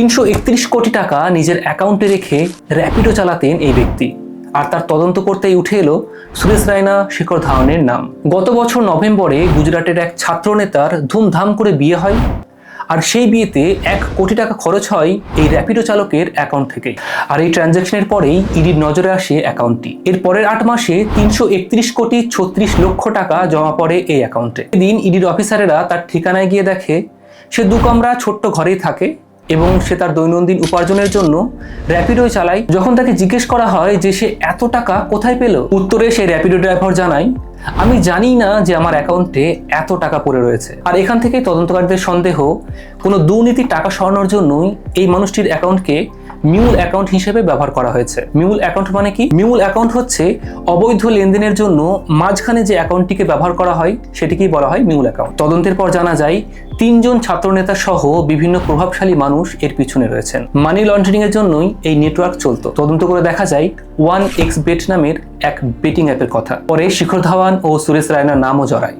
তিনশো একত্রিশ কোটি টাকা নিজের অ্যাকাউন্টে রেখে র্যাপিডো চালাতেন এই ব্যক্তি। আর তার তদন্ত করতেই উঠে এলো সুরেশ রায়না, শেখর ধাওয়ানের নাম। গত বছর নভেম্বরে গুজরাটের এক ছাত্র নেতার ধুমধাম করে বিয়ে হয়, আর সেই বিয়েতে এক কোটি টাকা খরচ হয় এই র্যাপিডো চালকের অ্যাকাউন্ট থেকে। আর এই ট্রানজ্যাকশনের পরেই ইডির নজরে আসে অ্যাকাউন্টটি। এর পরের আট মাসে তিনশো একত্রিশ কোটি ছত্রিশ লক্ষ টাকা জমা পড়ে এই অ্যাকাউন্টে। এদিন ইডির অফিসারেরা তার ঠিকানায় গিয়ে দেখে, সে দু কামরা ছোট্ট ঘরেই থাকে এবং সে তার দৈনন্দিন উপার্জনের জন্য র্যাপিডোই চালায়। যখন তাকে জিজ্ঞেস করা হয় যে সে এত টাকা কোথায় পেল? উত্তরে সে র্যাপিডো ড্রাইভার জানায়, আমি জানি না যে আমার অ্যাকাউন্টে এত টাকা পড়ে রয়েছে। আর এখান থেকেই তদন্তকারীদের সন্দেহ, কোনো দুর্নীতি টাকা সরানোর জন্যই এই মানুষটির অ্যাকাউন্টকে মিউল অ্যাকাউন্ট হিসেবে ব্যবহার করা হয়েছে। মিউল অ্যাকাউন্ট মানে কি? মিউল অ্যাকাউন্ট হচ্ছে অবৈধ লেনদেনের জন্য মাঝখানে যে অ্যাকাউন্টটিকে ব্যবহার করা হয়, সেটিকেই বলা হয় মিউল অ্যাকাউন্ট। তদন্তের পর জানা যায়, তিনজন ছাত্রনেতা সহ বিভিন্ন প্রভাবশালী মানুষ এর পিছনে রয়েছেন। মানি লন্ডারিং এর জন্যই এই নেটওয়ার্ক চলতো। তদন্ত করে দেখা যায়, ওয়ান এক্স বেট নামের এক বেটিং অ্যাপের কথা। পরে শিখর ধাওয়ান ও সুরেশ রায়নার নামও জড়ায়।